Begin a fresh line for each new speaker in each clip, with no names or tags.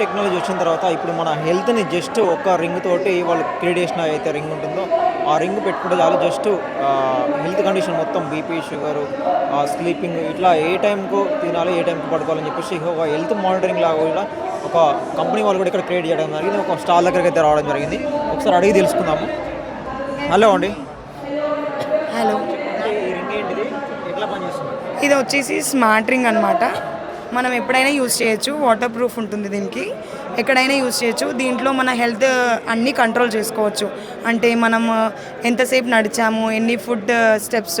Technology వచ్చిన తర్వాత ఇప్పుడు మన హెల్త్ని జస్ట్ ఒక రింగ్ తోటి వాళ్ళు క్రియేట్ చేసిన అయితే రింగ్ ఉంటుందో ఆ రింగ్ పెట్టుకుంటే చాలు జస్ట్ హెల్త్ కండిషన్ మొత్తం బీపీ షుగర్ స్లీపింగ్ ఇట్లా ఏ టైంకు తినాలి ఏ టైంకి పడుకోవాలని చెప్పేసి ఒక హెల్త్ మానిటరింగ్ లాగా కూడా ఒక కంపెనీ వాళ్ళు కూడా ఇక్కడ క్రియేట్ చేయడం జరిగింది. ఒక స్టాల్ దగ్గరికి అయితే రావడం జరిగింది. ఒకసారి అడిగి తెలుసుకుందాము. హలో అండి.
హలో. ఇది వచ్చేసి స్మార్ట్ రింగ్ అనమాట మనం ఎప్పుడైనా యూస్ చేయొచ్చు. వాటర్ ప్రూఫ్ ఉంటుంది దీనికి. ఎక్కడైనా యూజ్ చేయొచ్చు. దీంట్లో మన హెల్త్ అన్నీ కంట్రోల్ చేసుకోవచ్చు. అంటే మనం ఎంతసేపు నడిచాము ఎన్ని ఫుడ్ స్టెప్స్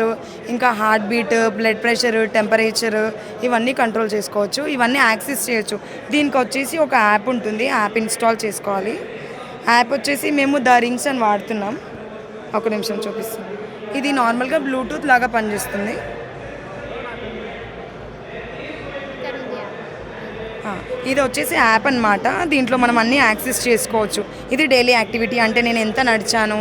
ఇంకా heart beat blood pressure temperature ఇవన్నీ కంట్రోల్ చేసుకోవచ్చు. ఇవన్నీ యాక్సెస్ చేయొచ్చు. దీనికి వచ్చేసి ఒక యాప్ ఉంటుంది. యాప్ ఇన్స్టాల్ చేసుకోవాలి. యాప్ వచ్చేసి మేము ద రింగ్స్ అని వాడుతున్నాం. ఒక నిమిషం చూపిస్తాం ఇది నార్మల్గా బ్లూటూత్ లాగా పనిచేస్తుంది. ఇది వచ్చేసి యాప్ అన్నమాట. దీంట్లో మనం అన్నీ యాక్సెస్ చేసుకోవచ్చు. ఇది డైలీ యాక్టివిటీ అంటే నేను ఎంత నడిచాను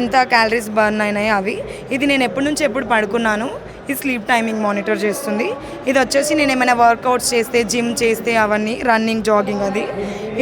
ఎంత క్యాలరీస్ బర్న్ అయినాయి అవి. ఇది నేను ఎప్పటి నుంచి ఎప్పుడు పడుకున్నాను ఈ స్లీప్ టైమింగ్ మానిటర్ చేస్తుంది. ఇది వచ్చేసి నేను ఏమైనా వర్కౌట్స్ చేస్తే జిమ్ చేస్తే అవన్నీ రన్నింగ్ జాగింగ్ అది.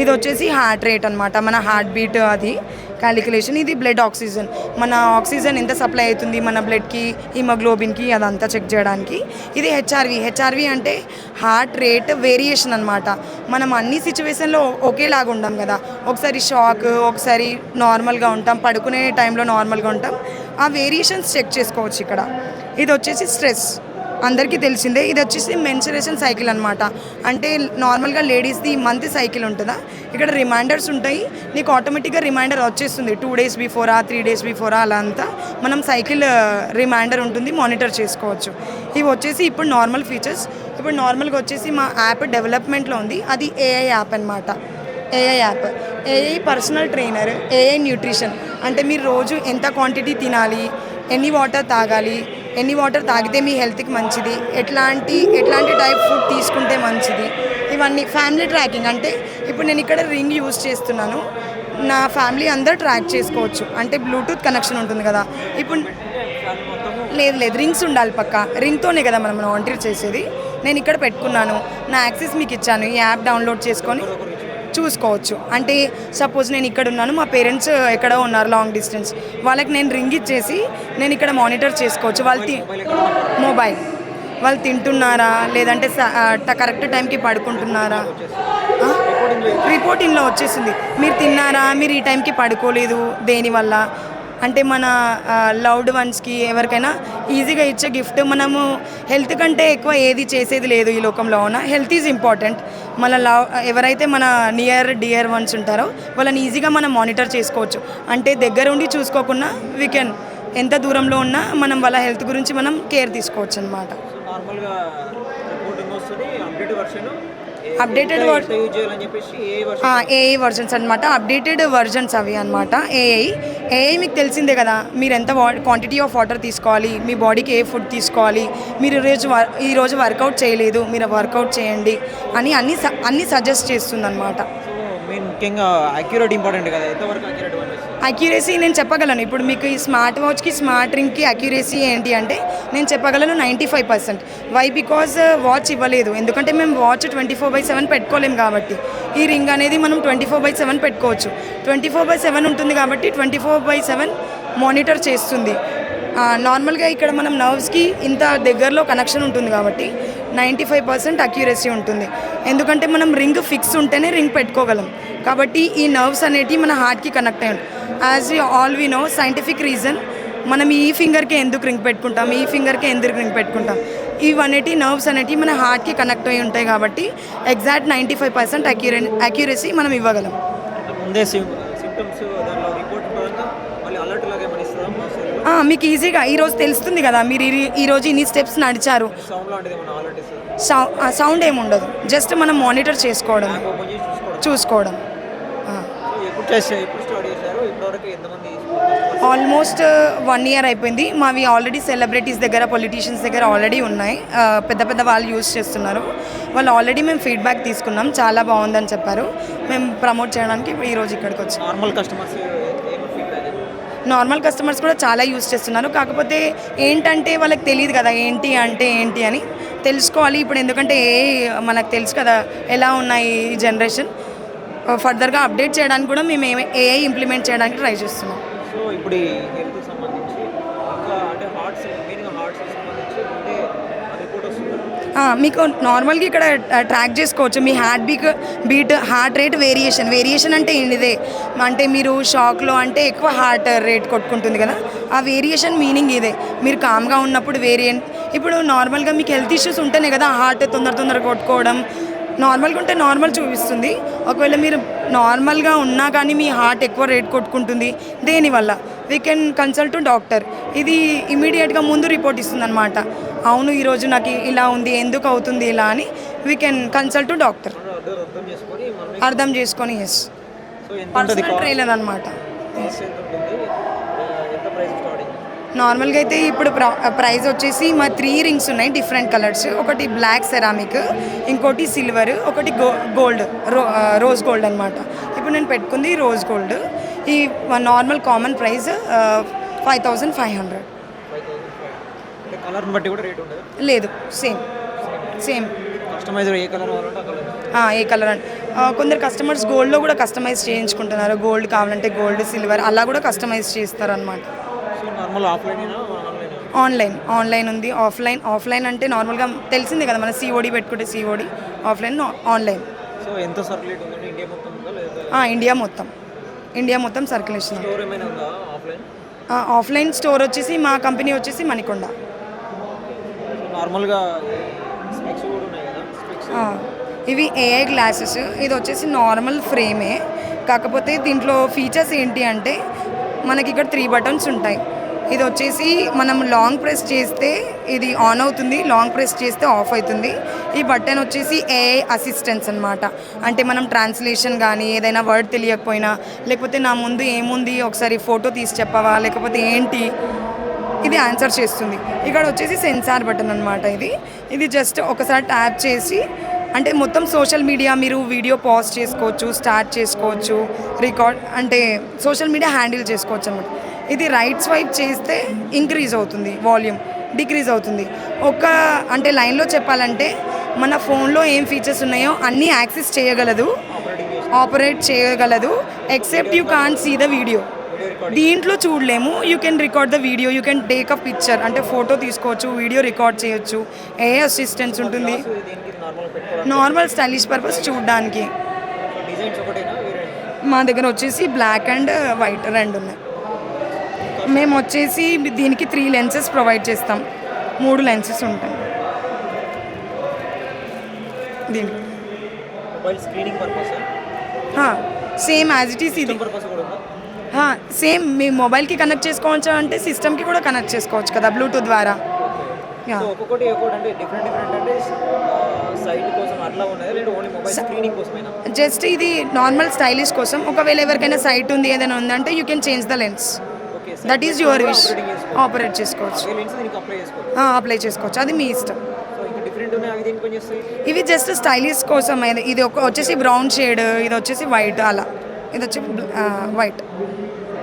ఇది వచ్చేసి హార్ట్ రేట్ అనమాట మన హార్ట్ బీట్ అది. క్యాలిక్యులేషన్ ఇది బ్లడ్ ఆక్సిజన్ మన ఆక్సిజన్ ఎంత సప్లై అవుతుంది? మన బ్లడ్కి హిమోగ్లోబిన్కి అదంతా చెక్ చేయడానికి. ఇది హెచ్ఆర్వి హెచ్ఆర్వి అంటే హార్ట్ రేట్ వేరియేషన్ అనమాట మనం అన్ని సిచ్యువేషన్లో ఒకేలాగా ఉండం కదా. ఒకసారి షాక్ ఒకసారి నార్మల్గా ఉంటాం. పడుకునే టైంలో నార్మల్గా ఉంటాం. ఆ వేరియేషన్స్ చెక్ చేసుకోవచ్చు ఇక్కడ. ఇది వచ్చేసి స్ట్రెస్ అందరికీ తెలిసిందే. ఇది వచ్చేసి మెన్సురేషన్ సైకిల్ అనమాట అంటే నార్మల్గా లేడీస్ది మంత్ సైకిల్ ఉంటుందా? ఇక్కడ రిమైండర్స్ ఉంటాయి. నీకు ఆటోమేటిక్గా రిమైండర్ వచ్చేస్తుంది. టూ డేస్ బిఫోరా త్రీ డేస్ బిఫోరా అలా అంతా మనం సైకిల్ రిమైండర్ ఉంటుంది. మానిటర్ చేసుకోవచ్చు. ఇవి వచ్చేసి ఇప్పుడు నార్మల్ ఫీచర్స్ ఇప్పుడు నార్మల్గా వచ్చేసి మా యాప్ డెవలప్మెంట్లో ఉంది. అది ఏఐ యాప్ అనమాట AI app AI personal trainer AI nutrition అంటే మీరు రోజు ఎంత క్వాంటిటీ తినాలి? ఎన్ని వాటర్ తాగాలి? ఎన్ని వాటర్ తాగితే మీ హెల్త్కి మంచిది. ఎట్లాంటి ఎట్లాంటి టైప్ ఫుడ్ తీసుకుంటే మంచిది. ఇవన్నీ ఫ్యామిలీ ట్రాకింగ్ అంటే ఇప్పుడు నేను ఇక్కడ రింగ్ యూజ్ చేస్తున్నాను. నా ఫ్యామిలీ అందరు ట్రాక్ చేసుకోవచ్చు. అంటే బ్లూటూత్ కనెక్షన్ ఉంటుంది కదా. ఇప్పుడు లేదు లేదు. రింగ్స్ ఉండాలి పక్క. రింగ్తోనే కదా మనం వాంటర్ చేసేది. నేను ఇక్కడ పెట్టుకున్నాను. నా యాక్సెస్ మీకు ఇచ్చాను. ఈ యాప్ డౌన్లోడ్ చేసుకొని చూసుకోవచ్చు. అంటే సపోజ్ నేను ఇక్కడ ఉన్నాను మా పేరెంట్స్ ఎక్కడో ఉన్నారు లాంగ్ డిస్టెన్స్ వాళ్ళకి నేను రింగ్ ఇచ్చేసి నేను ఇక్కడ మానిటర్ చేసుకోవచ్చు. వాళ్ళు మొబైల్ వాళ్ళు తింటున్నారా? లేదంటే స- కరెక్ట్ టైంకి పడుకుంటున్నారా? రిపోర్టింగ్లో వచ్చేసింది. మీరు తిన్నారా? మీరు ఈ టైంకి పడుకోలేదు దేనివల్ల? అంటే మన లవ్డ్ వన్స్కి ఎవరికైనా ఈజీగా ఇచ్చే గిఫ్ట్ మనము హెల్త్ కంటే ఎక్కువ ఏది చేసేది లేదు ఈ లోకంలో ఉన్న హెల్త్ ఈజ్ ఇంపార్టెంట్ మన లవ్ ఎవరైతే మన నియర్ డియర్ వన్స్ ఉంటారో వాళ్ళని ఈజీగా మనం మానిటర్ చేసుకోవచ్చు. అంటే దగ్గరుండి చూసుకోకుండా వీ కెన్ ఎంత దూరంలో ఉన్నా మనం వాళ్ళ హెల్త్ గురించి మనం కేర్ తీసుకోవచ్చు అనమాట
నార్మల్గా రిపోర్టింగ్ వస్తుంది update version
Updated ver-
use చేయాలని చెప్పేసి ఏ వర్షన్
ఏఐ వర్జన్స్ అనమాట అప్డేటెడ్ వర్జన్స్ అవి అనమాట ఏఐ ఏఐ మీకు తెలిసిందే కదా. మీరు ఎంత క్వాంటిటీ ఆఫ్ వాటర్ తీసుకోవాలి మీ బాడీకి ఏ ఫుడ్ తీసుకోవాలి మీరు ఈరోజు ఈరోజు వర్కౌట్ చేయలేదు మీరు వర్కౌట్ చేయండి అని అన్ని అన్ని సజెస్ట్ చేస్తుంది అనమాట
ముఖ్యంగా అక్యురేట్ ఇంపార్టెంట్ కదా. ఎంతవరకు అక్యురేట్
అక్యురసీ నేను చెప్పగలను. ఇప్పుడు మీకు ఈ స్మార్ట్ వాచ్కి స్మార్ట్ రింగ్కి అక్యురసీ ఏంటి అంటే నేను చెప్పగలను ninety five percent why because watch ఇవ్వలేదు. ఎందుకంటే మేము watch twenty four by seven పెట్టుకోలేము కాబట్టి. ఈ రింగ్ అనేది మనం ట్వంటీ ఫోర్ బై సెవెన్ పెట్టుకోవచ్చు. ట్వంటీ ఫోర్ బై సెవెన్ ఉంటుంది కాబట్టి twenty four by seven monitor చేస్తుంది నార్మల్గా ఇక్కడ మనం నర్వ్స్కి ఇంత దగ్గరలో కనెక్షన్ ఉంటుంది కాబట్టి నైంటీ ఫైవ్ పర్సెంట్ అక్యురసీ ఉంటుంది. ఎందుకంటే మనం రింగ్ ఫిక్స్ ఉంటేనే రింగ్ పెట్టుకోగలం. కాబట్టి ఈ నర్వ్స్ అనేటివి మన హార్ట్కి కనెక్ట్ అయ్యి as you all we know scientific reason మనం ఈ ఫింగర్కి ఎందుకు రింగ్ పెట్టుకుంటాం? ఈ ఫింగర్కి ఎందుకు రింగ్ పెట్టుకుంటాం? ఇవన్నిటి నర్వ్స్ అనేటివి మన హార్ట్కి కనెక్ట్ అయి ఉంటాయి కాబట్టి ఎగ్జాక్ట్ నైంటీ ఫైవ్ పర్సెంట్ అక్యూరే అక్యూరసీ మనం ఇవ్వగలం. మీకు ఈజీగా ఈరోజు తెలుస్తుంది కదా మీరు ఈ- ఈరోజు ఇన్ని స్టెప్స్ నడిచారు.
సౌండ్ లాంటిది ఏమైనా అలర్ట్ ఇస్తుంది?
సౌ ఆ, సౌండ్ ఏమి ఉండదు జస్ట్ మనం మానిటర్ చేసుకోవడం
చూసుకోవడం. స్టార్ట్ చేశారు. ఇప్పటివరకు ఎంతమంది
ఆల్మోస్ట్ వన్ ఇయర్ అయిపోయింది. మావి ఆల్రెడీ సెలబ్రిటీస్ దగ్గర పొలిటీషియన్స్ దగ్గర ఆల్రెడీ ఉన్నాయి. పెద్ద పెద్ద వాళ్ళు యూస్ చేస్తున్నారు. వాళ్ళు ఆల్రెడీ మేము ఫీడ్బ్యాక్ తీసుకున్నాం. చాలా బాగుందని చెప్పారు. మేము ప్రమోట్ చేయడానికి ఇప్పుడు ఈరోజు ఇక్కడికి వచ్చాం.
నార్మల్ కస్టమర్స్
నార్మల్ కస్టమర్స్ కూడా చాలా యూస్ చేస్తున్నారు. కాకపోతే ఏంటంటే వాళ్ళకి తెలియదు కదా ఏంటి అంటే ఏంటి అని. తెలుసుకోవాలి ఇప్పుడు. ఎందుకంటే ఏ మనకు తెలుసు కదా ఎలా ఉన్నాయి ఈ జనరేషన్. ఫర్దర్గా అప్డేట్ చేయడానికి కూడా మేము ఏమే ఏఐ ఇంప్లిమెంట్ చేయడానికి ట్రై చేస్తున్నాం.
సో ఇప్పుడు
మీకు నార్మల్గా ఇక్కడ ట్రాక్ చేసుకోవచ్చు. మీ heart beat beat heart rate variation variation అంటే ఏంటిదే? అంటే మీరు షాక్లో అంటే ఎక్కువ హార్ట్ రేట్ కొట్టుకుంటుంది కదా? ఆ వేరియేషన్ మీనింగ్ ఇదే. మీరు కామ్గా ఉన్నప్పుడు వేరియంట్ ఇప్పుడు నార్మల్గా మీకు హెల్త్ ఇష్యూస్ ఉంటేనే కదా హార్ట్ తొందర తొందర కొట్టుకోవడం నార్మల్గా ఉంటే నార్మల్ చూపిస్తుంది. ఒకవేళ మీరు నార్మల్గా ఉన్నా కానీ మీ హార్ట్ ఎక్కువ రేట్ కొట్టుకుంటుంది. దేనివల్ల? We can consult to doctor ఇది ఇమీడియట్గా ముందు రిపోర్ట్ ఇస్తుంది అనమాట అవును ఈరోజు నాకు ఇలా ఉంది ఎందుకు అవుతుంది ఇలా అని we can consult to doctor
అర్థం చేసుకొని
ఎస్ పర్సనల్ ట్రైలర్ అనమాట
కాస్ట్ ఎంత ఉంటుంది ఆ, ఎంత ప్రైస్ స్టార్టింగ్
నార్మల్గా అయితే ఇప్పుడు ప్రైస్ వచ్చేసి మా త్రీ రింగ్స్ ఉన్నాయి డిఫరెంట్ కలర్స్. ఒకటి బ్లాక్ సెరామిక్ ఇంకోటి సిల్వర్ ఒకటి గో గోల్డ్ రో రోజ్ గోల్డ్ అనమాట ఇప్పుడు నేను పెట్టుకుంది రోజ్ గోల్డ్. ఈ normal common price five thousand five hundred. లేదు సేమ్. సేమ్.
కస్టమైజర్ ఏ కలర్
ఏ కలర్ ఆ, కొందరు కస్టమర్స్ గోల్డ్లో కూడా కస్టమైజ్ చేయించుకుంటున్నారు. గోల్డ్ కావాలంటే గోల్డ్ సిల్వర్ అలా కూడా కస్టమైజ్ చేస్తారు అనమాట
సో నార్మల్ ఆఫ్లైన్ అయినా ఆన్లైన్?
ఆన్లైన్ ఉంది. ఆఫ్లైన్ ఆఫ్లైన్ అంటే నార్మల్గా తెలిసిందే కదా మన సిఓడి పెట్టుకుంటే సిఓడి ఆఫ్లైన్ ఆన్లైన్.
సో ఎంత సర్క్యులేట్ ఇండియా మొత్తం ఉందా లేదా?
ఆ, ఇండియా మొత్తం. ఇండియా మొత్తం సర్క్యులేషన్.
స్టోర్ ఏమైనా ఉందా ఆఫ్లైన్?
ఆఫ్లైన్ స్టోర్ వచ్చేసి మా కంపెనీ వచ్చేసి మణికొండ.
నార్మల్గా
ఇవి ఏఐ గ్లాసెస్. ఇది వచ్చేసి నార్మల్ ఫ్రేమే. కాకపోతే దీంట్లో ఫీచర్స్ ఏంటి అంటే మనకి ఇక్కడ త్రీ బటన్స్ ఉంటాయి. ఇది వచ్చేసి మనం లాంగ్ ప్రెస్ చేస్తే ఇది ఆన్ అవుతుంది లాంగ్ ప్రెస్ చేస్తే ఆఫ్ అవుతుంది. ఈ బటన్ వచ్చేసి ఏఐ అసిస్టెన్స్ అనమాట అంటే మనం ట్రాన్స్లేషన్ కానీ ఏదైనా వర్డ్ తెలియకపోయినా లేకపోతే నా ముందు ఏముంది ఒకసారి ఫోటో తీసి చెప్పవా లేకపోతే ఏంటి ఇది ఆన్సర్ చేస్తుంది. ఇక్కడ వచ్చేసి సెన్సార్ బటన్ అనమాట ఇది. ఇది జస్ట్ ఒకసారి ట్యాప్ చేసి అంటే మొత్తం సోషల్ మీడియా మీరు వీడియో పాజ్ చేసుకోవచ్చు స్టార్ట్ చేసుకోవచ్చు రికార్డ్ అంటే సోషల్ మీడియా హ్యాండిల్ చేసుకోవచ్చు అనమాట ఇది రైట్ స్వైప్ చేస్తే ఇంక్రీజ్ అవుతుంది వాల్యూమ్ డిక్రీజ్ అవుతుంది. ఒక అంటే లైన్లో చెప్పాలంటే మన ఫోన్లో ఏం ఫీచర్స్ ఉన్నాయో అన్నీ యాక్సెస్ చేయగలదు ఆపరేట్ చేయగలదు except you can see the video దీంట్లో చూడలేము you can record the video you can take a picture అంటే ఫోటో తీసుకోవచ్చు వీడియో రికార్డ్ చేయొచ్చు ఏ అసిస్టెన్స్ ఉంటుంది.
నార్మల్
స్టైలిష్ పర్పస్ చూడడానికి. మా దగ్గర వచ్చేసి బ్లాక్ అండ్ వైట్ రెండు ఉన్నాయి. మేము వచ్చేసి దీనికి త్రీ లెన్సెస్ ప్రొవైడ్ చేస్తాం. మూడు లెన్సెస్ ఉంటాయి. దీనికి. సేమ్ యాజ్ ఇట్ ఈస్ ఇది. సేమ్ మీ మొబైల్కి కనెక్ట్ చేసుకోవచ్చు అంటే సిస్టమ్కి కూడా కనెక్ట్ చేసుకోవచ్చు కదా బ్లూటూత్ ద్వారా. జస్ట్ ఇది నార్మల్ స్టైలిష్ కోసం. ఒకవేళ ఎవరికైనా సైట్ ఉంది ఏదైనా ఉందంటే you can change the lens that is your wish operate చేసుకోవచ్చు.
అప్లై చేసుకోవచ్చు.
అది మీ ఇష్టం. ఇవి జస్ట్ స్టైలిష్ కోసం ఇది ఇది ఒక వచ్చేసి బ్రౌన్ షేడ్ ఇది వచ్చేసి వైట్ అలా. ఇది వచ్చి వైట్